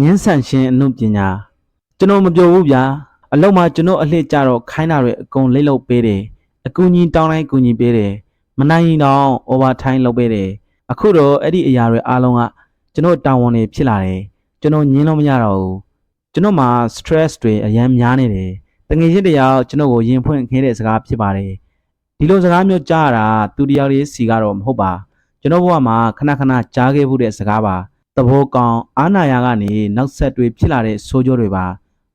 ငင်းဆန်ရှင်အမှုပညာကျွန်တော်မပြောဘူးဗျာအလုံးမှာကျွန်တော်အလှည့်ကြတော့ခိုင်းတာတွေအကုန်လိမ့်လုပ်ပေးတယ်အကူကြီးတောင်းတိုင်းကူညီပေးတယ်မနိုင်ရင်တော့ over time လုပ်ပေးတယ်အခုတော့အဲ့ဒီအရာတွေအားလုံးကကျွန်တော်တာဝန်တွေဖြစ်လာတယ်ကျွန်တော်ညင်းလို့မရတော့ဘူးကျွန်တော်မှာ stress တွေအများများနေတယ်တငယ်ချင်းတယောက်ကျွန်တော်ကိုရင်ဖွင့်ခဲတဲ့စကားဖြစ်ပါတယ်ဒီလိုစကားမျိုးကြားရတာသူတယောက်လေးစီကတော့မဟုတ်ပါကျွန်တော်ဘဝမှာခဏခဏကြားခဲ့မှုတဲ့စကားပါ သဘောကောင်းအာနာယာကနေနောက်ဆက်တွဲဖြစ်လာတဲ့ဆိုးကျိုးတွေပါ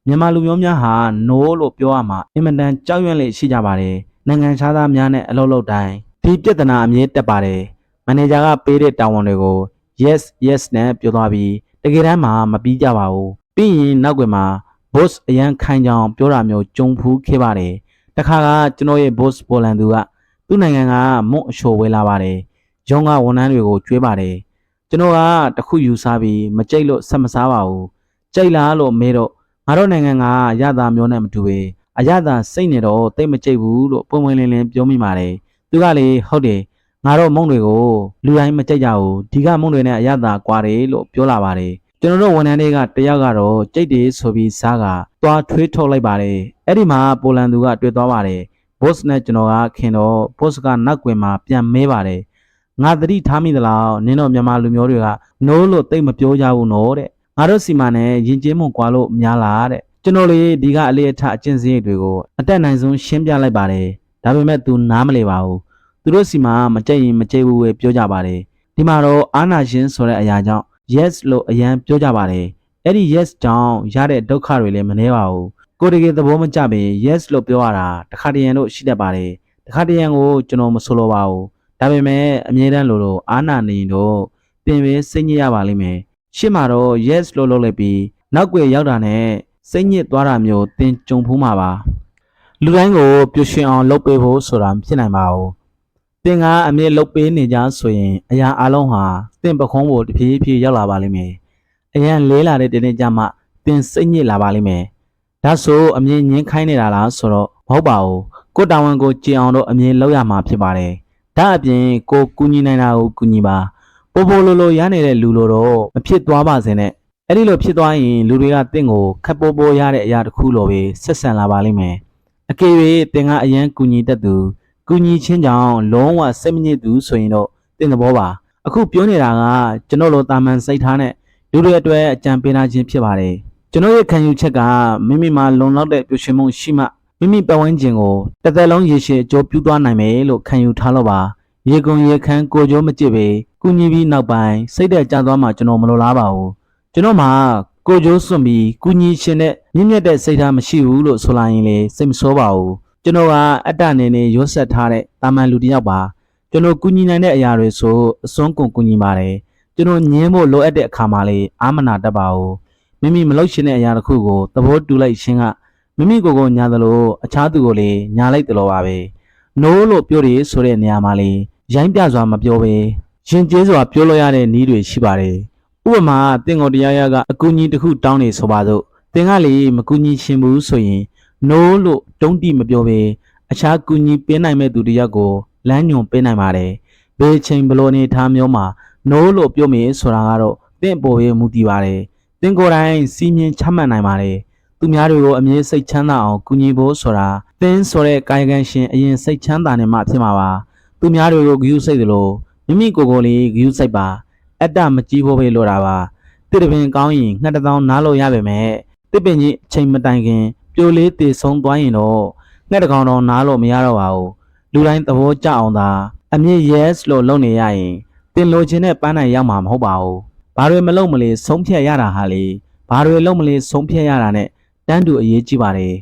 မြန်မာလူမျိုးများဟာ no လို့ပြောရမှာအင်မတန်ကြောက်ရွံ့လေရှိကြပါတယ်နိုင်ငံခြားသားများနဲ့အလုပ်လုပ်တိုင်းဒီပြဿနာအမြဲတက်ပါတယ်မန်နေဂျာကပေးတဲ့တာဝန်တွေကို yes yes နဲ့ပြောသွားပြီးတကယ်တမ်းမှာမပြီးကြပါဘူးပြီးရင်နောက်ွယ်မှာ boss အရန်ခိုင်းကြောင်ပြောတာမျိုးကြုံဖူးခဲ့ပါတယ်တခါကကျွန်တော်ရဲ့ boss ပေါ်လန်သူကသူ့နိုင်ငံကမွတ်အချိုဝဲလာပါတယ်ရုံးကဝန်ထမ်းတွေကိုကျွေးပါတယ် ကျွန်တော်ကတခုယူစားပြီးမကြိတ်လို့ဆက်မစားပါဘူးကြိတ်လားလို့မေးတော့ငါတို့နိုင်ငံကရတာမျိုးနဲ့မတူပဲအရသာစိတ်နေတော့တိတ်မကြိတ်ဘူးလို့ပုံမှန်လင်းလင်းပြောမိပါတယ်သူကလေဟုတ်တယ်ငါတို့မုံတွေကိုလူတိုင်းမကြိတ်ကြဘူးဒီကမုံတွေနဲ့အရသာကွာတယ်လို့ပြောလာပါတယ်ကျွန်တော်တို့ဝန်ထမ်းတွေကတယောက်ကတော့ကြိတ်တယ်ဆိုပြီးစားကသွားထွေးထုတ်လိုက်ပါတယ်အဲ့ဒီမှာပိုလန်သူကတွေ့သွားပါတယ်ဘော့စ်နဲ့ကျွန်တော်ကခင်တော့ဘော့စ်ကနောက်ွယ်မှာပြန်မဲပါတယ် ငါသတိထားမိသလားနင်းတို့မြန်မာလူမျိုးတွေကနိုးလို့တိတ်မပြောကြဘူးနော်တဲ့ငါတို့စီမံနဲ့ယဉ်ကျေးမှုကွာလို့များလားတဲ့ကျွန်တော်လေးဒီကအလေးအထအကျင့်စရိတ်တွေကိုအတက်နိုင်ဆုံးရှင်းပြလိုက်ပါတယ်ဒါပေမဲ့ तू နားမလည်ပါဘူးသူတို့စီမံမကြိတ်ရင်မကြိတ်ဘူးပဲပြောကြပါတယ်ဒီမှာတော့အာနာရှင်ဆိုတဲ့အရာကြောင့် yes လို့အရန်ပြောကြပါတယ်အဲ့ဒီ yes ကြောင့်ရတဲ့ဒုက္ခတွေလည်းမနှဲပါဘူးကိုယ်တကယ်သဘောမကျပင် yes လို့ပြောရတာတခါတရံတော့ရှိတတ်ပါတယ်တခါတရံကိုကျွန်တော်မဆိုလိုပါဘူး ဒါပေမဲ့အမြဲတမ်းလို့လို့အာနာနေရင်တော့ပင်ပဲစိတ်ညစ်ရပါလိမ့်မယ်ရှစ်မှာတော့ yes လို့လုပ်လိုက်ပြီးနောက်ွယ်ရောက်တာနဲ့စိတ်ညစ်သွားတာမျိုးသင်ကြုံဖူးမှာပါလူတိုင်းကိုပျော်ရွှင်အောင်လုပ်ပေးဖို့ဆိုတာမဖြစ်နိုင်ပါဘူးသင်ကအမြဲလုပ်ပေးနေကြဆိုရင်အရာအလုံးဟာသင်ပခုံးဖို့တဖြည်းဖြည်းရောက်လာပါလိမ့်မယ်အရန်လေးလာတဲ့တနေ့ကျမှသင်စိတ်ညစ်လာပါလိမ့်မယ်ဒါဆိုအမြဲငင်းခိုင်းနေတာလားဆိုတော့မဟုတ်ပါဘူးကိုယ်တာဝန်ကိုကြင်အောင်တော့အမြဲလုပ်ရမှာဖြစ်ပါတယ် ဒါအပြင်ကိုကူညီနိုင်တာကိုကူညီပါပိုပိုလိုလိုရနေတဲ့လူလိုတော့မဖြစ်သွားပါစေနဲ့အဲ့ဒီလိုဖြစ်သွားရင်လူတွေကတင့်ကိုခက်ပိုပိုရတဲ့အရာတစ်ခုလိုပဲဆက်ဆံလာပါလိမ့်မယ်အကယ်၍တင်ကအရန်ကူညီတတ်သူကူညီချင်းကြောင့်လုံးဝစိတ်မညစ်သူဆိုရင်တော့တင်သဘောပါအခုပြောနေတာကကျွန်တော်လိုတာမန်စိတ်ထားနဲ့လူတွေအတွက်အကြံပေးနာခြင်းဖြစ်ပါတယ်ကျွန်တော်ရဲ့ခံယူချက်ကမိမိမှာလုံလောက်တဲ့ပျော်ရွှင်မှုရှိမှ မိမိပတ်ဝန်းကျင်ကိုတစ်သက်လုံးရေရှည်အကျိုးပြုသွားနိုင်မယ်လို့ခံယူထားလို့ပါရေကုန်ရေခမ်းကိုကြိုးမကြည့်ပဲကုညီပြီးနောက်ပိုင်းစိတ်သက်ကြသွားမှကျွန်တော်မလိုလားပါဘူးကျွန်တော်မှာကိုကြိုးစွန့်ပြီးကုညီရှင်တဲ့မြင့်မြတ်တဲ့စိတ်ထားမရှိဘူးလို့ဆိုလာရင်လေစိတ်မဆိုးပါဘူးကျွန်တော်ကအတ္တနေနေရွတ်ဆက်ထားတဲ့တာမန်လူတစ်ယောက်ပါကျွန်တော်ကုညီနိုင်တဲ့အရာတွေဆိုအစွန်းကုန်ကုညီပါတယ်ကျွန်တော်ညင်းဖို့လိုအပ်တဲ့အခါမှာလေအာမနာတတ်ပါဘူးမိမိမလုပ်ရှင်တဲ့အရာတစ်ခုကိုသဘောတူလိုက်ခြင်းက မိမိကိုယ်ကိုညာသလိုအခြားသူကိုလည်းညာလိုက်တယ်လို့ပါပဲ။ no လို့ပြောရဆိုတဲ့နေရာမှာလေရိုင်းပြစွာမပြောပဲရင်ကျေးစွာပြောလို့ရတဲ့နည်းတွေရှိပါတယ်။ဥပမာတင်ကိုတရားရကအကူကြီးတစ်ခုတောင်းနေဆိုပါစို့တင်ကလေမကူညီရှင်ဘူးဆိုရင် no လို့တုံးတိမပြောပဲအခြားကူညီပေးနိုင်မဲ့သူတစ်ယောက်ကိုလမ်းညွန်ပေးနိုင်ပါတယ်။ဘယ်ချိန်ဘလို့နေထားမျိုးမှာ no လို့ပြောမယ်ဆိုတာကတော့တင့်ပေါ်ရဲ့မူတည်ပါတယ်။တင်ကိုယ်တိုင်စီမင်းချမှတ်နိုင်ပါတယ်။ သူများတွေကိုအမြဲစိတ်ချမ်းသာအောင်ကူညီဖို့ဆိုတာသင်ဆိုတဲ့ကာယကံရှင်အရင်စိတ်ချမ်းသာနေမှဖြစ်မှာပါသူများတွေကိုဂရုစိတ်သလိုမိမိကိုယ်ကိုယ်လေးဂရုစိတ်ပါအတ္တမကြီးဖို့ပဲလိုတာပါတစ်တပင်ကောင်းရင်ငှက်တစ်သောင်းနားလို့ရပါမယ်တစ်ပင်ကြီးအချိန်မတိုင်ခင်ပြိုလေးတည်ဆုံးသွားရင်တော့ငှက်တစ်ကောင်တော့နားလို့မရတော့ပါဘူးလူတိုင်းသဘောကျအောင်သာအမြင့် yes လို့လုပ်နေရရင်တင်လိုချင်တဲ့ပန်းနိုင်ရောက်မှာမဟုတ်ပါဘူးဘာတွေမလုပ်မလဲဆုံးဖြတ်ရတာဟာလေဘာတွေလုပ်မလဲဆုံးဖြတ်ရတာနဲ့ တန်းတူအရေးကြီးပါတယ်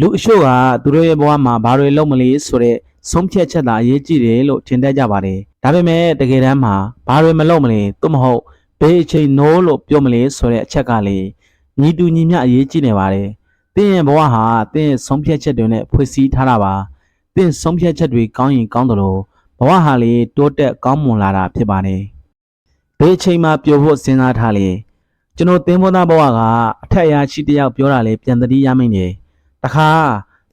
လူအချို့ကသူတို့ရဲ့ဘဝမှာဘာတွေလုပ်မလဲဆိုတဲ့ဆုံးဖြတ်ချက်သာအရေးကြီးတယ်လို့ထင်တတ်ကြပါတယ်ဒါပေမဲ့တကယ်တမ်းမှာဘာတွေမလုပ်မလဲသို့မဟုတ်ဘယ်အချိန် no လို့ပြောမလဲဆိုတဲ့အချက်ကလေညီတူညီမျှအရေးကြီးနေပါတယ်တင်းရဲ့ဘဝဟာတင်းရဲ့ဆုံးဖြတ်ချက်တွေနဲ့ဖွဲ့စည်းထားတာပါတင်းဆုံးဖြတ်ချက်တွေကောင်းရင်ကောင်းတယ်လို့ဘဝဟာလေတိုးတက်ကောင်းမွန်လာတာဖြစ်ပါတယ်ဘယ်အချိန်မှပျော်ဖို့စဉ်းစားထားလေ ကျွန်တော်တင်းဘောသားဘဝကအထက်အရာရှိတယောက်ပြောတာလေပြန်သတိရမိနေတခါ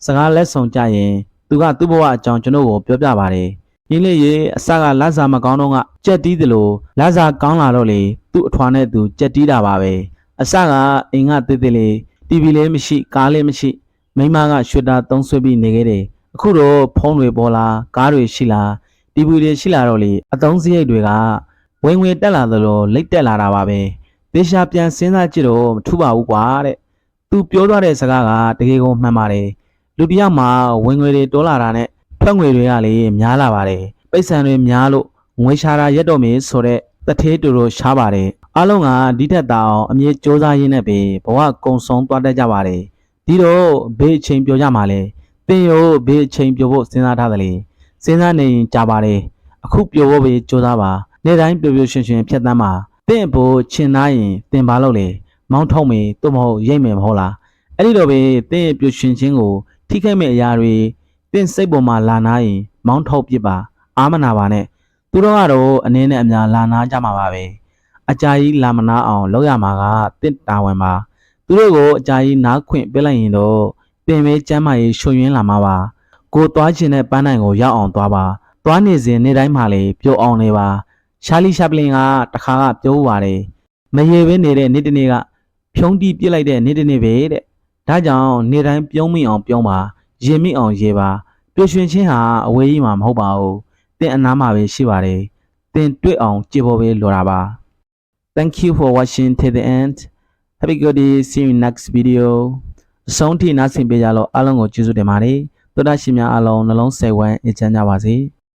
စကားလက်ဆောင်ကြရင်သူကသူ့ဘဝအကြောင်းကျွန်တော်ကိုပြောပြပါတယ်ရင်းလေးရေအစကလတ်စာမကောင်းတော့ကကြက်တီးတယ်လို့လတ်စာကောင်းလာတော့လေသူ့အထွားနဲ့သူကြက်တီးတာပါပဲအစကအိမ်ကတိတ်တိတ်လေး TV လည်းမရှိကားလည်းမရှိမိန်းမကရွှေတာသုံးဆွဲပြီးနေခဲ့တယ်အခုတော့ဖုန်းတွေပေါ်လာကားတွေရှိလာ TV တွေရှိလာတော့လေအသုံးစရိတ်တွေကဝင်ဝင်တက်လာသလိုလိတ်တက်လာတာပါပဲ ဒေရှာပြန်စဉ်းစားကြည့်တော့မထူပါဘူးကွာတဲ့သူပြောသွားတဲ့စကားကတကယ်ကိုမှန်ပါတယ်လူတစ်ယောက်မှာဝင်ငွေတွေတိုးလာတာနဲ့ထွက်ငွေတွေကလေများလာပါတယ်ပိတ်ဆံတွေများလို့ငွေရှာတာရက်တော့မေဆိုတဲ့တထေးတူတူရှားပါတယ်အားလုံးကဒီထက်တောင်အမြဲစ조사ရင်းနဲ့ပဲဘဝကုံဆုံးသွားတတ်ကြပါတယ်ဒီတော့ဘေးအချိန်ပြောကြမှာလဲသင်ရောဘေးအချိန်ပြောဖို့စဉ်းစားထားတယ်လေစဉ်းစားနေရင်ကြာပါတယ်အခုပြောဖို့ပဲစ조사ပါနေ့တိုင်းပျော်ပျော်ရွှင်ရွှင်ဖြတ်သန်းပါ သင်ဘို့ချင်သားရင်သင်ပါလို့လေမောင်းထုံးမေသို့မဟုတ်ရိတ်မယ်မဟုတ်လားအဲ့ဒီတော့ပဲသင်ရဲ့ပျော်ရွှင်ခြင်းကို ထိခိုက်မဲ့အရာတွေသင်စိတ်ပေါ်မှာလာနာရင်မောင်းထုတ်ပစ်ပါ အာမနာပါနဲ့သူတို့ကတော့အနည်းနဲ့အများလာနာကြမှာပါပဲအကြာကြီးလာမနာအောင်လုပ်ရမှာကတင့်တာဝန်ပါသူတို့ကိုအကြာကြီးနားခွင့်ပေးလိုက်ရင်တော့ပင်မဲကျမ်းမာရေးရှုံရင်းလာမှာပါကိုသွားခြင်းတဲ့ပန်းနိုင်ကိုရောက်အောင်သွားပါသွားနေစဉ်နေ့တိုင်းမှလေပျော်အောင်နေပါ ရှာလီရှာပလင်ကတခါကပြောပါတယ်မရေဘဲနေတဲ့နေ့တစ်နေ့ကဖြုံးတီးပြစ်လိုက်တဲ့နေ့တစ်နေ့ပဲတဲ့ဒါကြောင့်နေ့တိုင်းပြုံးမိအောင်ပြုံးပါရင်မိအောင်ရေပါပျော်ရွှင်ခြင်းဟာအဝေးကြီးမှာမဟုတ်ပါဘူးသင်အနားမှာပဲရှိပါတယ်သင်တွေ့အောင်ကြည့်ဖို့ပဲလိုတာပါ Thank you for watching till the end Have a good day see you in next video အဆုံးထိနားဆင်ပေးကြလို့အားလုံးကိုကျေးဇူးတင်ပါတယ်သောတာရှင်များအားလုံးနှလုံးစိတ်ဝမ်းအေးချမ်းကြပါစေ